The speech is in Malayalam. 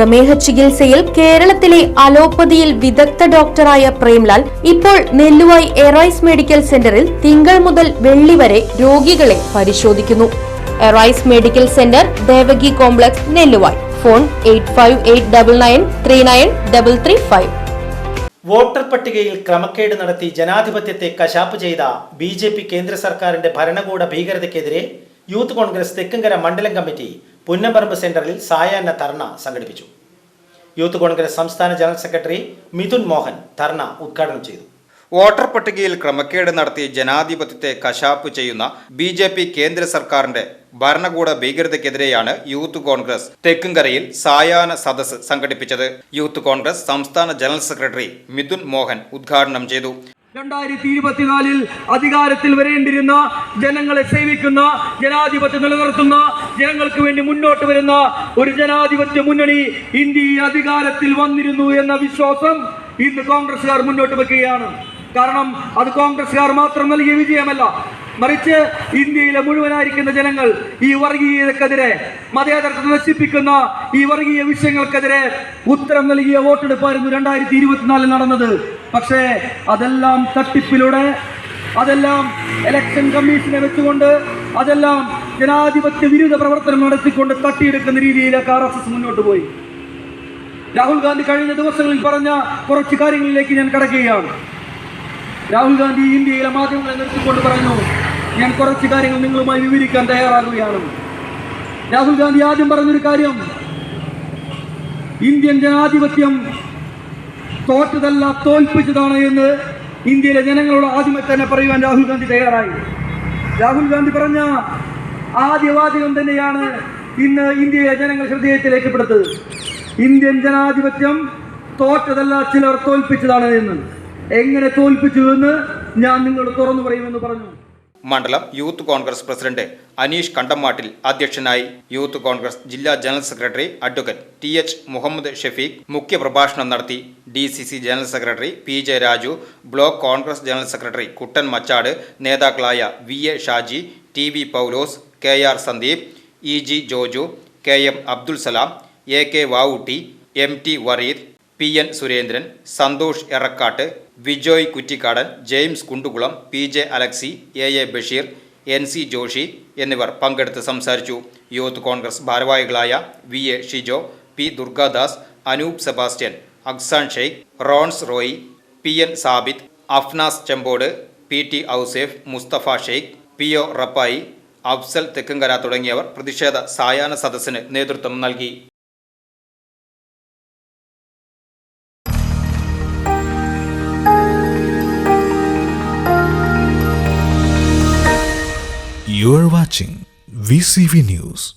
പ്രമേഹ ചികിത്സയിൽ കേരളത്തിലെ അലോപ്പതിയിൽ വിദഗ്ധ ഡോക്ടറായ പ്രേംലാൽ ഇപ്പോൾ നെല്ലുവായി എറൈസ് മെഡിക്കൽ സെന്ററിൽ തിങ്കൾ മുതൽ വെള്ളി വരെ രോഗികളെ പരിശോധിക്കുന്നു. Arise medical centre Devaki complex Nelluvai. Phone eight voter പട്ടികയിൽ ക്രമക്കേട് നടത്തി ജനാധിപത്യത്തെ കശാപ്പ് ചെയ്ത ബി ജെ പി കേന്ദ്ര സർക്കാരിന്റെ ഭരണകൂട ഭീകരതയ്ക്കെതിരെ യൂത്ത് കോൺഗ്രസ് തെക്കുംകര മണ്ഡലം കമ്മിറ്റി പുന്നമ്പറമ്പ് സെന്ററിൽ സായാഹ്ന ധർണ സംഘടിപ്പിച്ചു. യൂത്ത് കോൺഗ്രസ് സംസ്ഥാന ജനറൽ സെക്രട്ടറി മിഥുൻ മോഹൻ ധർണ ഉദ്ഘാടനം ചെയ്തു. വോട്ടർ പട്ടികയിൽ ക്രമക്കേട് നടത്തി ജനാധിപത്യത്തെ കശാപ്പ് ചെയ്യുന്ന ബി ജെ പി കേന്ദ്ര സർക്കാരിന്റെ ഭരണകൂട ഭീകരതയ്ക്കെതിരെയാണ് യൂത്ത് കോൺഗ്രസ് തെക്കുംകരയിൽ സായാഹ്ന സദസ് സംഘടിപ്പിച്ചത്. യൂത്ത് കോൺഗ്രസ് സംസ്ഥാന ജനറൽ സെക്രട്ടറി മിഥുൻ മോഹൻ ഉദ്ഘാടനം ചെയ്തു. രണ്ടായിരത്തി ഇരുപത്തിനാലിൽ അധികാരത്തിൽ വരേണ്ടിരുന്ന ജനങ്ങളെ സേവിക്കുന്ന ജനാധിപത്യം നിലനിർത്തുന്ന ജനങ്ങൾക്ക് വേണ്ടി മുന്നോട്ട് വരുന്ന ഒരു ജനാധിപത്യ മുന്നണി ഇന്ത്യ അധികാരത്തിൽ വന്നിരുന്നു എന്ന വിശ്വാസം ഇന്ന് കോൺഗ്രസുകാർ മുന്നോട്ട് വെക്കുകയാണ്. കാരണം അത് കോൺഗ്രസുകാർ മാത്രം നൽകിയ വിജയമല്ല. മറിച്ച് ഇന്ത്യയിലെ മുഴുവനായിരിക്കുന്ന ജനങ്ങൾ ഈ വർഗീയതക്കെതിരെ മതേതരത്തെ നശിപ്പിക്കുന്ന ഈ വർഗീയ വിഷയങ്ങൾക്കെതിരെ ഉത്തരം നൽകിയ വോട്ടെടുപ്പായിരുന്നു രണ്ടായിരത്തി ഇരുപത്തിനാലിൽ നടന്നത്. പക്ഷേ അതെല്ലാം തട്ടിപ്പിലൂടെ അതെല്ലാം ഇലക്ഷൻ കമ്മീഷനെ വെച്ചുകൊണ്ട് അതെല്ലാം ജനാധിപത്യ വിരുദ്ധ പ്രവർത്തനം നടത്തിക്കൊണ്ട് തട്ടിയെടുക്കുന്ന രീതിയിലേക്ക് ആർ എസ് എസ് മുന്നോട്ട് പോയി. രാഹുൽ ഗാന്ധി കഴിഞ്ഞ ദിവസങ്ങളിൽ പറഞ്ഞ കുറച്ച് കാര്യങ്ങളിലേക്ക് ഞാൻ കടക്കുകയാണ്. രാഹുൽ ഗാന്ധി ഇന്ത്യയിലെ മാധ്യമങ്ങളെ നിർത്തിക്കൊണ്ട് പറഞ്ഞു ഞാൻ കുറച്ച് കാര്യങ്ങൾ നിങ്ങളുമായി വിവരിക്കാൻ തയ്യാറാകുകയാണ്. രാഹുൽ ഗാന്ധി ആദ്യം പറഞ്ഞൊരു കാര്യം ഇന്ത്യൻ ജനാധിപത്യം തോറ്റതല്ല തോൽപ്പിച്ചതാണ് എന്ന് ഇന്ത്യയിലെ ജനങ്ങളോട് ആദ്യമേ തന്നെ പറയുവാൻ രാഹുൽ ഗാന്ധി തയ്യാറായി. രാഹുൽ ഗാന്ധി പറഞ്ഞ ആദ്യ വാചകം തന്നെയാണ് ഇന്ന് ഇന്ത്യയിലെ ജനങ്ങൾ ഹൃദയത്തിലേക്ക് പെടുത്തത് ഇന്ത്യൻ ജനാധിപത്യം തോറ്റതല്ല ചിലർ തോൽപ്പിച്ചതാണ് എന്ന്. എങ്ങനെ തോൽപ്പിച്ചു എന്ന് ഞാൻ നിങ്ങൾ തുറന്നു പറയുമെന്ന് പറഞ്ഞു. മണ്ഡലം youth congress president Anish Kandammattil അധ്യക്ഷനായി യൂത്ത് കോൺഗ്രസ് ജില്ലാ general secretary advocate T H Muhammad Shafeeq മുഖ്യപ്രഭാഷണം നടത്തി D C C general secretary P J Raju block congress general secretary Kuttan Machad നേതാക്കളായ V A Shaji T V Paulose K R Sandeep E G Joju K M Abdul Salam A K Vavutty M T Vareed P N Surendran Santhosh Erakkat Vijoy Kuttikkadan James Kundukulam P J Alexy A A Basheer N C Joshy എന്നിവർ പങ്കെടുത്ത് സംസാരിച്ചു. യൂത്ത് കോൺഗ്രസ് ഭാരവാഹികളായ V A Shijo P Durgadas Anoop Sebastian Aksan Sheikh Rons Royi P N Sabith Afnas Chempode P T Ouseph Mustafa Sheikh P O Rappai Afsal Thekkankara തുടങ്ങിയവർ പ്രതിഷേധ സായാഹ്ന സദസ്സിന് നേതൃത്വം നൽകി You are watching VCV News.